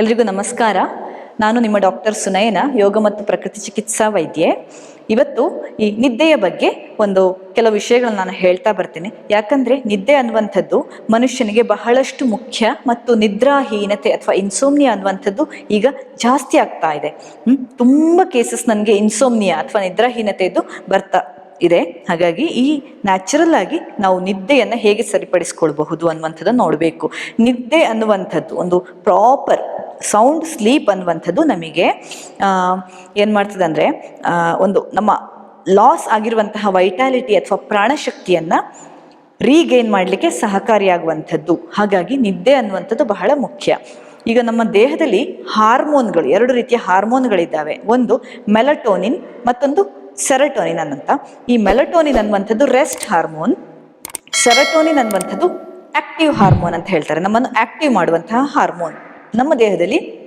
ಎಲ್ರಿಗೂ ನಮಸ್ಕಾರ. ನಾನು ನಿಮ್ಮ ಡಾಕ್ಟರ್ ಸುನಯನ, ಯೋಗ ಮತ್ತು ಪ್ರಕೃತಿ ಚಿಕಿತ್ಸಾ ವೈದ್ಯೆ. ಇವತ್ತು ಈ ನಿದ್ದೆಯ ಬಗ್ಗೆ ಒಂದು ಕೆಲವು ವಿಷಯಗಳನ್ನ ನಾನು ಹೇಳ್ತಾ ಬರ್ತೀನಿ. ಯಾಕಂದ್ರೆ ನಿದ್ದೆ ಅನ್ನುವಂಥದ್ದು ಮನುಷ್ಯನಿಗೆ ಬಹಳಷ್ಟು ಮುಖ್ಯ ಮತ್ತು ನಿದ್ರಾಹೀನತೆ ಅಥವಾ ಇನ್ಸೋಮ್ನಿಯಾ ಅನ್ನುವಂಥದ್ದು ಈಗ ಜಾಸ್ತಿ ಆಗ್ತಾ ಇದೆ. ಹ್ಮ್, ತುಂಬಾ ಕೇಸಸ್ ನನಗೆ ಇನ್ಸೋಮ್ನಿಯಾ ಅಥವಾ ನಿದ್ರಾಹೀನತೆಯದ್ದು ಬರ್ತಾ ಇದೆ. ಹಾಗಾಗಿ ಈ ನ್ಯಾಚುರಲ್ ಆಗಿ ನಾವು ನಿದ್ದೆಯನ್ನು ಹೇಗೆ ಸರಿಪಡಿಸ್ಕೊಳ್ಬಹುದು ಅನ್ನುವಂಥದ್ದು ನೋಡಬೇಕು. ನಿದ್ದೆ ಅನ್ನುವಂಥದ್ದು, ಒಂದು ಪ್ರಾಪರ್ ಸೌಂಡ್ ಸ್ಲೀಪ್ ಅನ್ನುವಂಥದ್ದು ನಮಗೆ ಏನು ಮಾಡ್ತದೆ ಅಂದರೆ ಒಂದು ನಮ್ಮ ಲಾಸ್ ಆಗಿರುವಂತಹ ವೈಟಾಲಿಟಿ ಅಥವಾ ಪ್ರಾಣಶಕ್ತಿಯನ್ನು ರೀಗೇನ್ ಮಾಡಲಿಕ್ಕೆ ಸಹಕಾರಿಯಾಗುವಂಥದ್ದು. ಹಾಗಾಗಿ ನಿದ್ದೆ ಅನ್ನುವಂಥದ್ದು ಬಹಳ ಮುಖ್ಯ. ಈಗ ನಮ್ಮ ದೇಹದಲ್ಲಿ ಹಾರ್ಮೋನ್ಗಳು ಎರಡು ರೀತಿಯ ಹಾರ್ಮೋನ್ಗಳಿದ್ದಾವೆ ಒಂದು ಮೆಲಟೋನಿನ್ ಮತ್ತೊಂದು ಸೆರಟೋನಿನ್ ಅನ್ನಂತ ಈ ಮೆಲಟೋನಿನ್ ಅನ್ನುವಂಥದ್ದು ರೆಸ್ಟ್ ಹಾರ್ಮೋನ್. ಸೆರಟೋನಿನ್ ಅನ್ನುವಂಥದ್ದು ಆಕ್ಟಿವ್ ಹಾರ್ಮೋನ್ ಅಂತ ಹೇಳ್ತಾರೆ. ನಮ್ಮನ್ನು ಆಕ್ಟಿವ್ ಮಾಡುವಂತಹ ಹಾರ್ಮೋನ್. ನಮ್ಮ ದೇಹದಲ್ಲಿ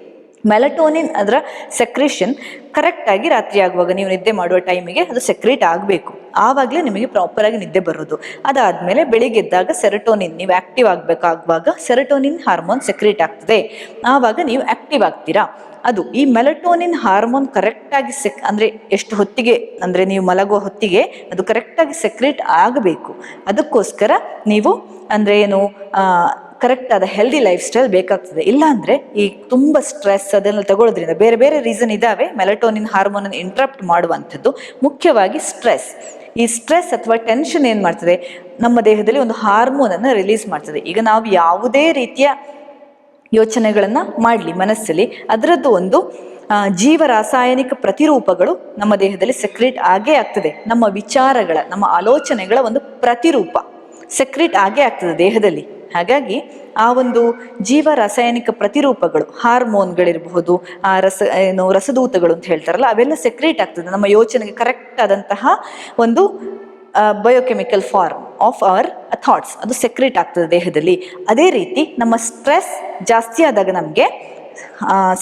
ಮೆಲಟೋನಿನ್ ಅದರ ಸೆಕ್ರೇಷನ್ ಕರೆಕ್ಟಾಗಿ ರಾತ್ರಿ ಆಗುವಾಗ ನೀವು ನಿದ್ದೆ ಮಾಡುವ ಟೈಮಿಗೆ ಅದು ಸೆಕ್ರೇಟ್ ಆಗಬೇಕು. ಆವಾಗಲೇ ನಿಮಗೆ ಪ್ರಾಪರಾಗಿ ನಿದ್ದೆ ಬರೋದು. ಅದಾದಮೇಲೆ ಬೆಳಿಗ್ಗೆ ಎದ್ದಾಗ ಸೆರಟೋನಿನ್ ನೀವು ಆಕ್ಟಿವ್ ಆಗಬೇಕಾಗುವಾಗ ಸೆರಟೋನಿನ್ ಹಾರ್ಮೋನ್ ಸೆಕ್ರೇಟ್ ಆಗ್ತದೆ. ಆವಾಗ ನೀವು ಆಕ್ಟಿವ್ ಆಗ್ತೀರಾ. ಅದು ಈ ಮೆಲಟೋನಿನ್ ಹಾರ್ಮೋನ್ ಕರೆಕ್ಟಾಗಿ ಸೆಕ್ ಅಂದರೆ ಎಷ್ಟು ಹೊತ್ತಿಗೆ, ಅಂದರೆ ನೀವು ಮಲಗುವ ಹೊತ್ತಿಗೆ ಅದು ಕರೆಕ್ಟಾಗಿ ಸೆಕ್ರೇಟ್ ಆಗಬೇಕು. ಅದಕ್ಕೋಸ್ಕರ ನೀವು, ಅಂದರೆ ಏನು ಕರೆಕ್ಟ್ ಆದ ಹೆಲ್ದಿ ಲೈಫ್ ಸ್ಟೈಲ್ ಬೇಕಾಗ್ತದೆ. ಇಲ್ಲ ಅಂದರೆ ಈ ತುಂಬ ಸ್ಟ್ರೆಸ್ ಅದನ್ನು ತಗೊಳ್ಳೋದ್ರಿಂದ ಬೇರೆ ಬೇರೆ ರೀಸನ್ ಇದ್ದಾವೆ ಮೆಲಟೋನಿನ್ ಹಾರ್ಮೋನನ್ನು ಇಂಟ್ರಪ್ಟ್ ಮಾಡುವಂಥದ್ದು. ಮುಖ್ಯವಾಗಿ ಸ್ಟ್ರೆಸ್ ಈ ಸ್ಟ್ರೆಸ್ ಅಥವಾ ಟೆನ್ಷನ್ ಏನು ಮಾಡ್ತದೆ? ನಮ್ಮ ದೇಹದಲ್ಲಿ ಒಂದು ಹಾರ್ಮೋನನ್ನು ರಿಲೀಸ್ ಮಾಡ್ತದೆ. ಈಗ ನಾವು ಯಾವುದೇ ರೀತಿಯ ಯೋಚನೆಗಳನ್ನು ಮಾಡಲಿ ಮನಸ್ಸಲ್ಲಿ. ಅದರದ್ದು ಒಂದು ಜೀವ ರಾಸಾಯನಿಕ ಪ್ರತಿರೂಪಗಳು ನಮ್ಮ ದೇಹದಲ್ಲಿ ಸೆಕ್ರೇಟ್ ಆಗೇ ಆಗ್ತದೆ. ನಮ್ಮ ವಿಚಾರಗಳ, ನಮ್ಮ ಆಲೋಚನೆಗಳ ಒಂದು ಪ್ರತಿರೂಪ ಸೆಕ್ರೇಟ್ ಆಗೇ ಆಗ್ತದೆ ದೇಹದಲ್ಲಿ. ಹಾಗಾಗಿ ಆ ಒಂದು ಜೀವ ರಾಸಾಯನಿಕ ಪ್ರತಿರೂಪಗಳು, ಹಾರ್ಮೋನ್ಗಳಿರಬಹುದು, ಆ ರಸ, ಏನು ರಸದೂತಗಳು ಅಂತ ಹೇಳ್ತಾರಲ್ಲ, ಅವೆಲ್ಲ ಸೆಕ್ರೇಟ್ ಆಗ್ತದೆ. ನಮ್ಮ ಯೋಚನೆಗೆ ಕರೆಕ್ಟ್ ಆದಂತಹ ಒಂದು biochemical form of our thoughts ಅದು ಸೆಕ್ರೆಟ್ ಆಗ್ತದೆ ದೇಹದಲ್ಲಿ. ಅದೇ ರೀತಿ ನಮ್ಮ ಸ್ಟ್ರೆಸ್ ಜಾಸ್ತಿ ಆದಾಗ ನಮಗೆ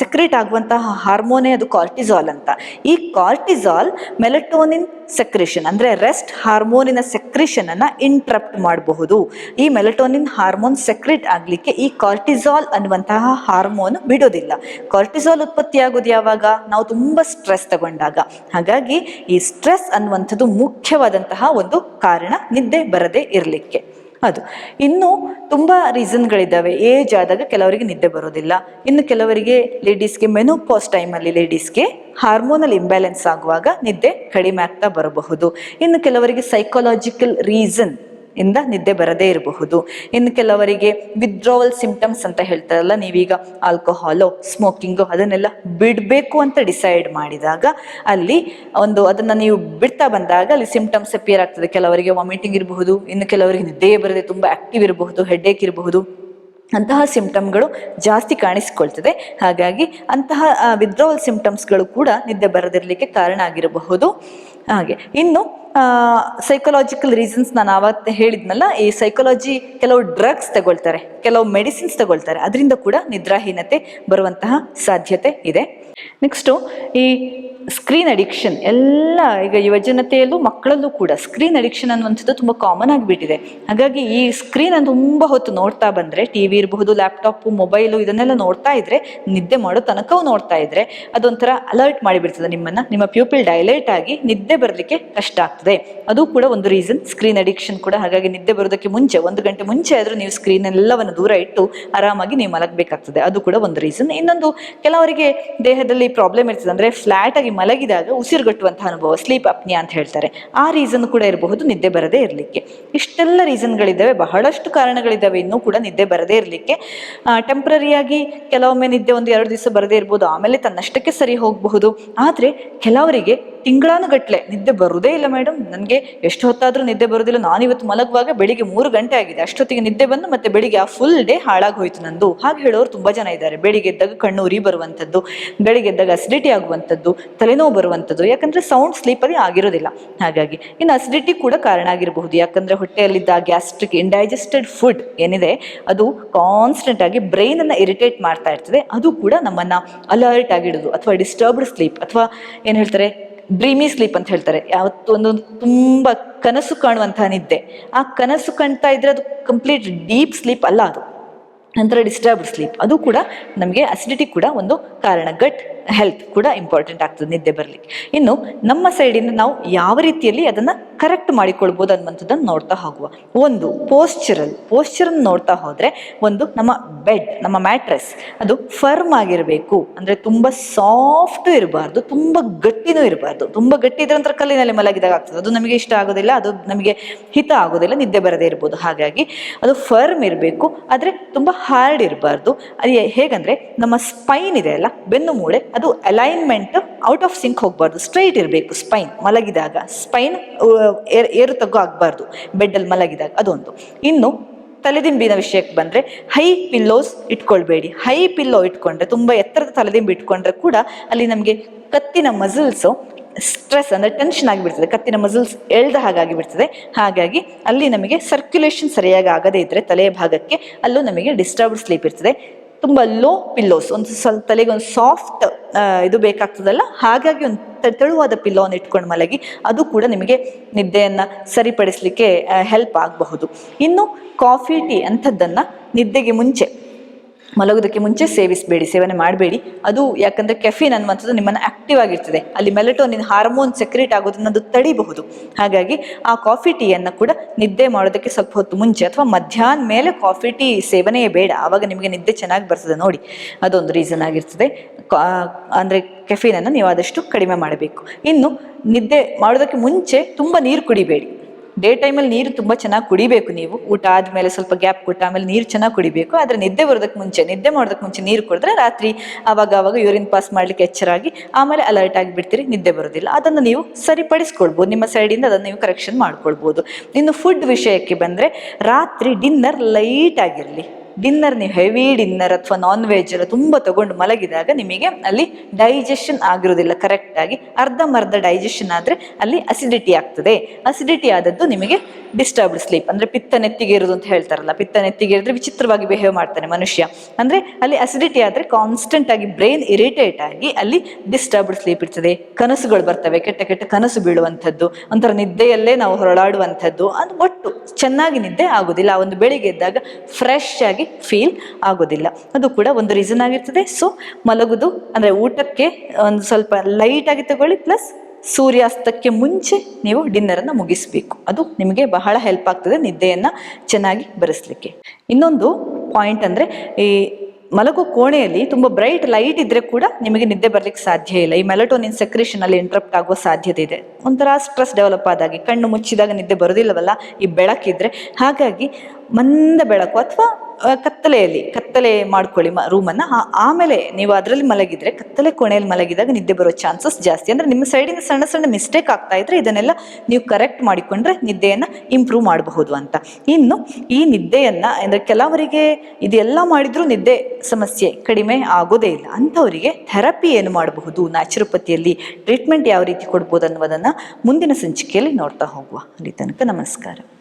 ಸೆಕ್ರೇಟ್ ಆಗುವಂತಹ ಹಾರ್ಮೋನೇ ಅದು ಕಾರ್ಟಿಸಾಲ್ ಅಂತ. ಈ ಕಾರ್ಟಿಸಾಲ್ ಮೆಲಟೋನಿನ್ ಸೆಕ್ರೇಷನ್ ಅಂದರೆ ರೆಸ್ಟ್ ಹಾರ್ಮೋನಿನ ಸೆಕ್ರೇಷನ್ ಅನ್ನ ಇಂಟ್ರಪ್ಟ್ ಮಾಡಬಹುದು. ಈ ಮೆಲಟೋನಿನ್ ಹಾರ್ಮೋನ್ ಸೆಕ್ರೇಟ್ ಆಗಲಿಕ್ಕೆ ಈ ಕಾರ್ಟಿಸಾಲ್ ಅನ್ನುವಂತಹ ಹಾರ್ಮೋನ್ ಬಿಡೋದಿಲ್ಲ. ಕಾರ್ಟಿಸಾಲ್ ಉತ್ಪತ್ತಿ ಆಗೋದು ಯಾವಾಗ? ನಾವು ತುಂಬ ಸ್ಟ್ರೆಸ್ ತಗೊಂಡಾಗ. ಹಾಗಾಗಿ ಈ ಸ್ಟ್ರೆಸ್ ಅನ್ನುವಂಥದ್ದು ಮುಖ್ಯವಾದಂತಹ ಒಂದು ಕಾರಣ ನಿದ್ದೆ ಬರದೇ ಇರಲಿಕ್ಕೆ. ಅದು. ಇನ್ನು ತುಂಬ ರೀಸನ್ಗಳಿದ್ದಾವೆ ಏಜ್ ಆದಾಗ ಕೆಲವರಿಗೆ ನಿದ್ದೆ ಬರೋದಿಲ್ಲ. ಇನ್ನು ಕೆಲವರಿಗೆ ಲೇಡೀಸ್ಗೆ ಮೆನೋಪಾಸ್ ಟೈಮಲ್ಲಿ ಲೇಡೀಸ್ಗೆ ಹಾರ್ಮೋನಲ್ ಇಂಬ್ಯಾಲೆನ್ಸ್ ಆಗುವಾಗ ನಿದ್ದೆ ಕಡಿಮೆ ಆಗ್ತಾ ಬರಬಹುದು. ಇನ್ನು ಕೆಲವರಿಗೆ ಸೈಕಾಲಜಿಕಲ್ ರೀಸನ್ ಇಂದ ನಿದ್ದೆ ಬರದೇ ಇರಬಹುದು. ಇನ್ನು ಕೆಲವರಿಗೆ ವಿದ್ರೋವಲ್ ಸಿಂಪ್ಟಮ್ಸ್ ಅಂತ ಹೇಳ್ತಾರಲ್ಲ, ನೀವೀಗ ಆಲ್ಕೋಹಾಲು ಸ್ಮೋಕಿಂಗು ಅದನ್ನೆಲ್ಲ ಬಿಡಬೇಕು ಅಂತ ಡಿಸೈಡ್ ಮಾಡಿದಾಗ ಅಲ್ಲಿ ಒಂದು ಅದನ್ನು ನೀವು ಬಿಡ್ತಾ ಬಂದಾಗ ಅಲ್ಲಿ ಸಿಂಪ್ಟಮ್ಸ್ ಅಪಿಯರ್ ಆಗ್ತದೆ. ಕೆಲವರಿಗೆ ವಾಮಿಟಿಂಗ್ ಇರಬಹುದು, ಇನ್ನು ಕೆಲವರಿಗೆ ನಿದ್ದೆ ಬರದೆ ತುಂಬ ಆಕ್ಟಿವ್ ಇರಬಹುದು ಹೆಡ್ಏಕ್ ಇರಬಹುದು, ಅಂತಹ ಸಿಂಪ್ಟಮ್ಗಳು ಜಾಸ್ತಿ ಕಾಣಿಸಿಕೊಳ್ತದೆ. ಹಾಗಾಗಿ ಅಂತಹ ವಿತ್ಡ್ರೋವಲ್ ಸಿಂಪ್ಟಮ್ಸ್ಗಳು ಕೂಡ ನಿದ್ದೆ ಬರದಿರಲಿಕ್ಕೆ ಕಾರಣ ಆಗಿರಬಹುದು. ಹಾಗೆ ಇನ್ನು ಸೈಕಲಾಜಿಕಲ್ ರೀಸನ್ಸ್ ನಾನು ಆವತ್ತು ಹೇಳಿದ್ನಲ್ಲ, ಈ ಸೈಕಾಲಜಿ ಕೆಲವು ಡ್ರಗ್ಸ್ ತಗೊಳ್ತಾರೆ, ಕೆಲವು ಮೆಡಿಸಿನ್ಸ್ ತಗೊಳ್ತಾರೆ, ಅದರಿಂದ ಕೂಡ ನಿದ್ರಾಹೀನತೆ ಬರುವಂತಹ ಸಾಧ್ಯತೆ ಇದೆ. ನೆಕ್ಸ್ಟು ಈ ಸ್ಕ್ರೀನ್ ಅಡಿಕ್ಷನ್ ಎಲ್ಲ ಈಗ ಯುವಜನತೆಯಲ್ಲೂ ಮಕ್ಕಳಲ್ಲೂ ಕೂಡ ಸ್ಕ್ರೀನ್ ಅಡಿಕ್ಷನ್ ಅನ್ನುವಂಥದ್ದು ತುಂಬ ಕಾಮನ್ ಆಗಿಬಿಟ್ಟಿದೆ. ಹಾಗಾಗಿ ಈ ಸ್ಕ್ರೀನ್ ಅನ್ನು ತುಂಬ ಹೊತ್ತು ನೋಡ್ತಾ ಬಂದರೆ ಟಿ ವಿ ಇರಬಹುದು ಲ್ಯಾಪ್ಟಾಪು ಮೊಬೈಲು ಇದನ್ನೆಲ್ಲ ನೋಡ್ತಾ ಇದ್ರೆ, ನಿದ್ದೆ ಮಾಡೋ ತನಕವೂ ನೋಡ್ತಾ ಇದ್ರೆ ಅದೊಂಥರ ಅಲರ್ಟ್ ಮಾಡಿಬಿಡ್ತದೆ ನಿಮ್ಮನ್ನ, ನಿಮ್ಮ ಪ್ಯೂಪಿಲ್ ಡೈಲೇಟ್ ಆಗಿ ನಿದ್ದೆ ಬರಲಿಕ್ಕೆ ಕಷ್ಟ ಆಗ್ತದೆ. ಅದು ಕೂಡ ಒಂದು ರೀಸನ್ ಸ್ಕ್ರೀನ್ ಅಡಿಕ್ಷನ್ ಕೂಡ ಹಾಗಾಗಿ ನಿದ್ದೆ ಬರೋದಕ್ಕೆ ಮುಂಚೆ, ಒಂದು ಗಂಟೆ ಮುಂಚೆ ಆದರೂ ನೀವು ಸ್ಕ್ರೀನ್ ಎಲ್ಲವನ್ನು ದೂರ ಇಟ್ಟು ಆರಾಮಾಗಿ ನೀವು ಮಲಗಬೇಕಾಗ್ತದೆ. ಅದು ಕೂಡ ಒಂದು ರೀಸನ್ ಇನ್ನೊಂದು, ಕೆಲವರಿಗೆ ದೇಹದಲ್ಲಿ ಪ್ರಾಬ್ಲಮ್ ಇರ್ತದೆ. ಅಂದರೆ ಫ್ಲಾಟ್ ಆಗಿ ಮಲಗಿದಾಗ ಉಸಿರುಗಟ್ಟುವಂತಹ ಅನುಭವ ಸ್ಲೀಪ್ ಅಪ್ನಿಯ ಅಂತ ಹೇಳ್ತಾರೆ. ಆ ರೀಸನ್ ಕೂಡ ಇರಬಹುದು, ನಿದ್ದೆ ಬರದೇ ಇರಲಿಕ್ಕೆ. ಇಷ್ಟೆಲ್ಲ ರೀಸನ್ಗಳಿದ್ದಾವೆ ಬಹಳಷ್ಟು ಕಾರಣಗಳಿದ್ದಾವೆ, ಇನ್ನೂ ಕೂಡ ನಿದ್ದೆ ಬರದೇ ಇರಲಿಕ್ಕೆ. ಟೆಂಪ್ರರಿಯಾಗಿ ಕೆಲವೊಮ್ಮೆ ನಿದ್ದೆ ಒಂದು ಎರಡು ದಿವಸ ಬರದೇ ಇರ್ಬೋದು, ಆಮೇಲೆ ತನ್ನಷ್ಟಕ್ಕೆ ಸರಿ ಹೋಗಬಹುದು. ಆದರೆ ಕೆಲವರಿಗೆ ತಿಂಗಳಾನುಗಟ್ಲೆ ನಿದ್ದೆ ಬರುವುದೇ ಇಲ್ಲ ಮೇಡಮ್ ನನಗೆ ಎಷ್ಟು ಹೊತ್ತಾದರೂ ನಿದ್ದೆ ಬರೋದಿಲ್ಲ. ನಾನು ಇವತ್ತು ಮಲಗುವಾಗ ಬೆಳಿಗ್ಗೆ ಮೂರು ಗಂಟೆ ಆಗಿದೆ. ಅಷ್ಟೊತ್ತಿಗೆ ನಿದ್ದೆ ಬಂದು ಮತ್ತೆ ಬೆಳಿಗ್ಗೆ ಆ ಫುಲ್ ಡೇ ಹಾಳಾಗಿ ಹೋಯ್ತು ನಂದು. ಹಾಗೆ ಹೇಳೋರು ತುಂಬ ಜನ ಇದ್ದಾರೆ. ಬೆಳಿಗ್ಗೆ ಎದ್ದಾಗ ಕಣ್ಣು ಉರಿ ಬರುವಂಥದ್ದು ಬೆಳಿಗ್ಗೆ ಎದ್ದಾಗ ಅಸಿಡಿಟಿ ಆಗುವಂಥದ್ದು ತಲೆನೋವು ಬರುವಂಥದ್ದು ಯಾಕಂದ್ರೆ ಸೌಂಡ್ ಸ್ಲೀಪಲ್ಲಿ ಆಗಿರೋದಿಲ್ಲ. ಹಾಗಾಗಿ ಇನ್ನು ಅಸಿಡಿಟಿ ಕೂಡ ಕಾರಣ ಆಗಿರಬಹುದು. ಯಾಕಂದ್ರೆ ಹೊಟ್ಟೆಯಲ್ಲಿದ್ದ ಗ್ಯಾಸ್ಟ್ರಿಕ್ ಇಂಡೈಜೆಸ್ಟೆಡ್ ಫುಡ್ ಏನಿದೆ, ಅದು ಕಾನ್ಸ್ಟೆಂಟ್ ಆಗಿ ಬ್ರೈನ್ ಅನ್ನ ಇರಿಟೇಟ್ ಮಾಡ್ತಾ ಇರ್ತದೆ. ಅದು ಕೂಡ ನಮ್ಮನ್ನ ಅಲರ್ಟ್ ಆಗಿಡೋದು. ಅಥವಾ ಡಿಸ್ಟರ್ಬ್ಡ್ ಸ್ಲೀಪ್ ಅಥವಾ ಏನು ಹೇಳ್ತಾರೆ? ಡ್ರೀಮಿ ಸ್ಲೀಪ್ ಅಂತ ಹೇಳ್ತಾರೆ. ಯಾವತ್ತು ಒಂದು ತುಂಬ ಕನಸು ಕಾಣುವಂತಹ ನಿದ್ದೆ. ಆ ಕನಸು ಕಾಣ್ತಾ ಇದ್ರೆ ಅದು ಕಂಪ್ಲೀಟ್ ಡೀಪ್ ಸ್ಲೀಪ್ ಅಲ್ಲ ಅದು. ನಂತರ ಡಿಸ್ಟರ್ಬ್ಡ್ ಸ್ಲೀಪ್ ಅದು ಕೂಡ ನಮಗೆ ಅಸಿಡಿಟಿ ಕೂಡ ಒಂದು ಕಾರಣ. ಗಟ್ ಹೆಲ್ತ್ ಕೂಡ ಇಂಪಾರ್ಟೆಂಟ್ ಆಗ್ತದೆ ನಿದ್ದೆ ಬರಲಿಕ್ಕೆ. ಇನ್ನು ನಮ್ಮ ಸೈಡಿಂದ ನಾವು ಯಾವ ರೀತಿಯಲ್ಲಿ ಅದನ್ನು ಕರೆಕ್ಟ್ ಮಾಡಿಕೊಳ್ಬೋದು ಅನ್ನುವಂಥದ್ದನ್ನು ನೋಡ್ತಾ ಹೋಗುವ. ಒಂದು ಪೋಸ್ಚರಲ್ ಪೋಸ್ಚರನ್ನು ನೋಡ್ತಾ ಹೋದರೆ ಒಂದು ನಮ್ಮ ಬೆಡ್ ನಮ್ಮ ಮ್ಯಾಟ್ರೆಸ್ ಅದು ಫರ್ಮ್ ಆಗಿರಬೇಕು. ಅಂದರೆ ತುಂಬ ಸಾಫ್ಟ್ ಇರಬಾರ್ದು, ತುಂಬ ಗಟ್ಟಿನೂ ಇರಬಾರ್ದು. ತುಂಬ ಗಟ್ಟಿ ಇದ್ರೆ ನಂತರ ಕಲ್ಲಿನಲ್ಲಿ ಮಲಗಿದಾಗ ಆಗ್ತದೆ. ಅದು ನಮಗೆ ಇಷ್ಟ ಆಗೋದಿಲ್ಲ, ಅದು ನಮಗೆ ಹಿತ ಆಗೋದಿಲ್ಲ, ನಿದ್ದೆ ಬರದೇ ಇರ್ಬೋದು. ಹಾಗಾಗಿ ಅದು ಫರ್ಮ್ ಇರಬೇಕು, ಆದರೆ ತುಂಬ ಹಾರ್ಡ್ ಇರಬಾರ್ದು. ಅದು ಹೇಗಂದರೆ ಹೇಗಂದ್ರೆ ನಮ್ಮ ಸ್ಪೈನ್ ಇದೆ ಅಲ್ಲ, ಬೆನ್ನು ಮೂಳೆ ಅದು ಅಲೈನ್ಮೆಂಟ್ ಔಟ್ ಆಫ್ ಸಿಂಕ್ ಹೋಗಬಾರ್ದು. ಸ್ಟ್ರೈಟ್ ಇರಬೇಕು ಸ್ಪೈನ್ ಮಲಗಿದಾಗ ಸ್ಪೈನ್ ಏರು ತಗ್ಗು ಆಗಬಾರ್ದು. ಬೆಡ್ಡಲ್ಲಿ ಮಲಗಿದಾಗ ಅದೊಂದು. ಇನ್ನು ತಲೆದಿಂಬಿನ ವಿಷಯಕ್ಕೆ ಬಂದರೆ ಹೈ ಪಿಲ್ಲೋಸ್ ಇಟ್ಕೊಳ್ಬೇಡಿ. ಹೈ ಪಿಲ್ಲೋ ಇಟ್ಕೊಂಡ್ರೆ ತುಂಬ ಎತ್ತರದ ತಲೆದಿಂಬು ಇಟ್ಕೊಂಡ್ರೆ ಕೂಡ ಅಲ್ಲಿ ನಮಗೆ ಕತ್ತಿನ ಮಸಲ್ಸು ಸ್ಟ್ರೆಸ್ ಅಂದರೆ ಟೆನ್ಷನ್ ಆಗಿಬಿಡ್ತದೆ. ಕತ್ತಿನ ಮಸಲ್ಸ್ ಎಳ್ದ ಹಾಗಾಗಿ ಬಿಡ್ತದೆ. ಹಾಗಾಗಿ ಅಲ್ಲಿ ನಮಗೆ ಸರ್ಕ್ಯುಲೇಷನ್ ಸರಿಯಾಗಿ ಆಗದೇ ಇದ್ದರೆ ತಲೆಯ ಭಾಗಕ್ಕೆ ಅಲ್ಲೂ ನಮಗೆ ಡಿಸ್ಟರ್ಬ್ಡ್ ಸ್ಲೀಪ್ ಇರ್ತದೆ. ತುಂಬ ಲೋ ಪಿಲ್ಲೋಸ್ ಒಂದು ಸ್ವಲ್ಪ ತಲೆಗೆ ಒಂದು ಸಾಫ್ಟ್ ಇದು ಬೇಕಾಗ್ತದಲ್ಲ? ಹಾಗಾಗಿ ಒಂದು ತೆಳುವಾದ ಪಿಲ್ಲೋನ್ ಇಟ್ಕೊಂಡು ಮಲಗಿ, ಅದು ಕೂಡ ನಿಮಗೆ ನಿದ್ದೆಯನ್ನು ಸರಿಪಡಿಸಲಿಕ್ಕೆ ಹೆಲ್ಪ್ ಆಗಬಹುದು. ಇನ್ನು ಕಾಫಿ ಟೀ ಅಂಥದ್ದನ್ನು ನಿದ್ದೆಗೆ ಮುಂಚೆ ಮಲಗೋದಕ್ಕೆ ಮುಂಚೆ ಸೇವಿಸಬೇಡಿ, ಸೇವನೆ ಮಾಡಬೇಡಿ. ಅದು ಯಾಕಂದರೆ ಕೆಫಿನ್ ಅನ್ನುವಂಥದ್ದು ನಿಮ್ಮನ್ನು ಆಕ್ಟಿವ್ ಆಗಿರ್ತದೆ. ಅಲ್ಲಿ ಮೆಲಟೋನಿನ್ ಹಾರ್ಮೋನ್ ಸೆಕ್ರೇಟ್ ಆಗೋದನ್ನ ಅದು ತಡಿಬಹುದು. ಹಾಗಾಗಿ ಆ ಕಾಫಿ ಟೀಯನ್ನು ಕೂಡ ನಿದ್ದೆ ಮಾಡೋದಕ್ಕೆ ಸ್ವಲ್ಪ ಹೊತ್ತು ಮುಂಚೆ ಅಥವಾ ಮಧ್ಯಾಹ್ನ ಮೇಲೆ ಕಾಫಿ ಟೀ ಸೇವನೆಯೇ ಬೇಡ. ಆವಾಗ ನಿಮಗೆ ನಿದ್ದೆ ಚೆನ್ನಾಗಿ ಬರ್ತದೆ ನೋಡಿ. ಅದೊಂದು ರೀಸನ್ ಆಗಿರ್ತದೆ. ಅಂದರೆ ಕೆಫಿನನ್ನು ನೀವು ಆದಷ್ಟು ಕಡಿಮೆ ಮಾಡಬೇಕು. ಇನ್ನು ನಿದ್ದೆ ಮಾಡೋದಕ್ಕೆ ಮುಂಚೆ ತುಂಬ ನೀರು ಕುಡಿಬೇಡಿ. ಡೇ ಟೈಮಲ್ಲಿ ನೀರು ತುಂಬ ಚೆನ್ನಾಗಿ ಕುಡಿಬೇಕು ನೀವು. ಊಟ ಆದಮೇಲೆ ಸ್ವಲ್ಪ ಗ್ಯಾಪ್ ಕೊಟ್ಟು ಆಮೇಲೆ ನೀರು ಚೆನ್ನಾಗಿ ಕುಡಿಬೇಕು. ಆದರೆ ನಿದ್ದೆ ಬರೋದಕ್ಕೆ ಮುಂಚೆ, ನಿದ್ದೆ ಮಾಡೋದಕ್ಕೆ ಮುಂಚೆ ನೀರು ಕುಡಿದ್ರೆ ರಾತ್ರಿ ಆವಾಗ ಆವಾಗ ಯೂರಿನ್ ಪಾಸ್ ಮಾಡಲಿಕ್ಕೆ ಎಚ್ಚರಾಗಿ ಆಮೇಲೆ ಅಲರ್ಟ್ ಆಗಿ ಬಿಡ್ತೀರಿ, ನಿದ್ದೆ ಬರೋದಿಲ್ಲ. ಅದನ್ನು ನೀವು ಸರಿಪಡಿಸ್ಕೊಳ್ಬೋದು. ನಿಮ್ಮ ಸೈಡಿಂದ ಅದನ್ನು ನೀವು ಕರೆಕ್ಷನ್ ಮಾಡ್ಕೊಳ್ಬೋದು. ಇನ್ನು ಫುಡ್ ವಿಷಯಕ್ಕೆ ಬಂದರೆ ರಾತ್ರಿ ಡಿನ್ನರ್ ಲೈಟ್ ಆಗಿರಲಿ. ಡಿನ್ನರ್ ನೀವು ಹೆವಿ ಡಿನ್ನರ್ ಅಥವಾ ನಾನ್ ವೆಜ್ ಎಲ್ಲ ತುಂಬ ತಗೊಂಡು ಮಲಗಿದಾಗ ನಿಮಗೆ ಅಲ್ಲಿ ಡೈಜೆಷನ್ ಆಗಿರೋದಿಲ್ಲ ಕರೆಕ್ಟಾಗಿ ಅರ್ಧಂಬರ್ಧ ಡೈಜೆಷನ್ ಆದರೆ ಅಲ್ಲಿ ಅಸಿಡಿಟಿ ಆಗ್ತದೆ. ಅಸಿಡಿಟಿ ಆದದ್ದು ನಿಮಗೆ ಡಿಸ್ಟರ್ಬ್ಡ್ ಸ್ಲೀಪ್ ಅಂದರೆ ಪಿತ್ತ ನೆತ್ತಿಗೆ ಇರೋದು ಅಂತ ಹೇಳ್ತಾರಲ್ಲ, ಪಿತ್ತ ನೆತ್ತಿಗೆ ಇರಿದ್ರೆ ವಿಚಿತ್ರವಾಗಿ ಬಿಹೇವ್ ಮಾಡ್ತಾನೆ ಮನುಷ್ಯ. ಅಂದರೆ ಅಲ್ಲಿ ಅಸಿಡಿಟಿ ಆದರೆ ಕಾನ್ಸ್ಟೆಂಟ್ ಆಗಿ ಬ್ರೈನ್ ಇರಿಟೇಟ್ ಆಗಿ ಅಲ್ಲಿ ಡಿಸ್ಟರ್ಬ್ಡ್ ಸ್ಲೀಪ್ ಇರ್ತದೆ. ಕನಸುಗಳು ಬರ್ತವೆ, ಕೆಟ್ಟ ಕೆಟ್ಟ ಕನಸು ಬೀಳುವಂಥದ್ದು, ಒಂಥರ ನಿದ್ದೆಯಲ್ಲೇ ನಾವು ಹೊರಳಾಡುವಂಥದ್ದು, ಅದು ಒಟ್ಟು ಚೆನ್ನಾಗಿ ನಿದ್ದೆ ಆಗೋದಿಲ್ಲ. ಒಂದು ಬೆಳಿಗ್ಗೆ ಎದ್ದಾಗ ಫ್ರೆಶ್ ಫೀಲ್ ಆಗೋದಿಲ್ಲ. ಅದು ಕೂಡ ಒಂದು ರೀಸನ್ ಆಗಿರ್ತದೆ. ಸೊ ಮಲಗುದು ಅಂದರೆ ಊಟಕ್ಕೆ ಒಂದು ಸ್ವಲ್ಪ ಲೈಟ್ ಆಗಿ ತಗೊಳ್ಳಿ ಪ್ಲಸ್ ಸೂರ್ಯಾಸ್ತಕ್ಕೆ ಮುಂಚೆ ನೀವು ಡಿನ್ನರನ್ನು ಮುಗಿಸಬೇಕು. ಅದು ನಿಮಗೆ ಬಹಳ ಹೆಲ್ಪ್ ಆಗ್ತದೆ ನಿದ್ದೆಯನ್ನು ಚೆನ್ನಾಗಿ ಬರೆಸಲಿಕ್ಕೆ. ಇನ್ನೊಂದು ಪಾಯಿಂಟ್ ಅಂದರೆ ಈ ಮಲಗೋ ಕೋಣೆಯಲ್ಲಿ ತುಂಬ ಬ್ರೈಟ್ ಲೈಟ್ ಇದ್ರೆ ಕೂಡ ನಿಮಗೆ ನಿದ್ದೆ ಬರ್ಲಿಕ್ಕೆ ಸಾಧ್ಯ ಇಲ್ಲ. ಈ ಮೆಲಟೋನಿನ್ ಸೆಕ್ರೇಷನಲ್ಲಿ ಇಂಟ್ರಪ್ಟ್ ಆಗುವ ಸಾಧ್ಯತೆ ಇದೆ. ಒಂಥರ ಸ್ಟ್ರೆಸ್ ಡೆವಲಪ್ ಆದಾಗಿ, ಕಣ್ಣು ಮುಚ್ಚಿದಾಗ ನಿದ್ದೆ ಬರೋದಿಲ್ಲವಲ್ಲ, ಈ ಬೆಳಕಿದ್ರೆ. ಹಾಗಾಗಿ ಮಂದ ಬೆಳಕು ಅಥವಾ ಕತ್ತಲೆಯಲ್ಲಿ, ಕತ್ತಲೆ ಮಾಡ್ಕೊಳ್ಳಿ ಮ, ರೂಮನ್ನು. ಆಮೇಲೆ ನೀವು ಅದರಲ್ಲಿ ಮಲಗಿದ್ರೆ, ಕತ್ತಲೆ ಕೋಣೆಯಲ್ಲಿ ಮಲಗಿದಾಗ ನಿದ್ದೆ ಬರೋ ಚಾನ್ಸಸ್ ಜಾಸ್ತಿ. ಅಂದರೆ ನಿಮ್ಮ ಸೈಡಿಂದ ಸಣ್ಣ ಸಣ್ಣ ಮಿಸ್ಟೇಕ್ ಆಗ್ತಾ ಇದ್ರೆ ಇದನ್ನೆಲ್ಲ ನೀವು ಕರೆಕ್ಟ್ ಮಾಡಿಕೊಂಡ್ರೆ ನಿದ್ದೆಯನ್ನು ಇಂಪ್ರೂವ್ ಮಾಡಬಹುದು ಅಂತ. ಇನ್ನು ಈ ನಿದ್ದೆಯನ್ನು, ಅಂದರೆ ಕೆಲವರಿಗೆ ಇದೆಲ್ಲ ಮಾಡಿದರೂ ನಿದ್ದೆ ಸಮಸ್ಯೆ ಕಡಿಮೆ ಆಗೋದೇ ಇಲ್ಲ. ಅಂಥವರಿಗೆ ಥೆರಪಿ ಏನು ಮಾಡಬಹುದು? ನ್ಯಾಚುರೋಪತಿಯಲ್ಲಿ ಟ್ರೀಟ್ಮೆಂಟ್ ಯಾವ ರೀತಿ ಕೊಡ್ಬೋದು ಅನ್ನೋದನ್ನು ಮುಂದಿನ ಸಂಚಿಕೆಯಲ್ಲಿ ನೋಡ್ತಾ ಹೋಗುವ. ಅಲ್ಲಿ ತನಕ ನಮಸ್ಕಾರ.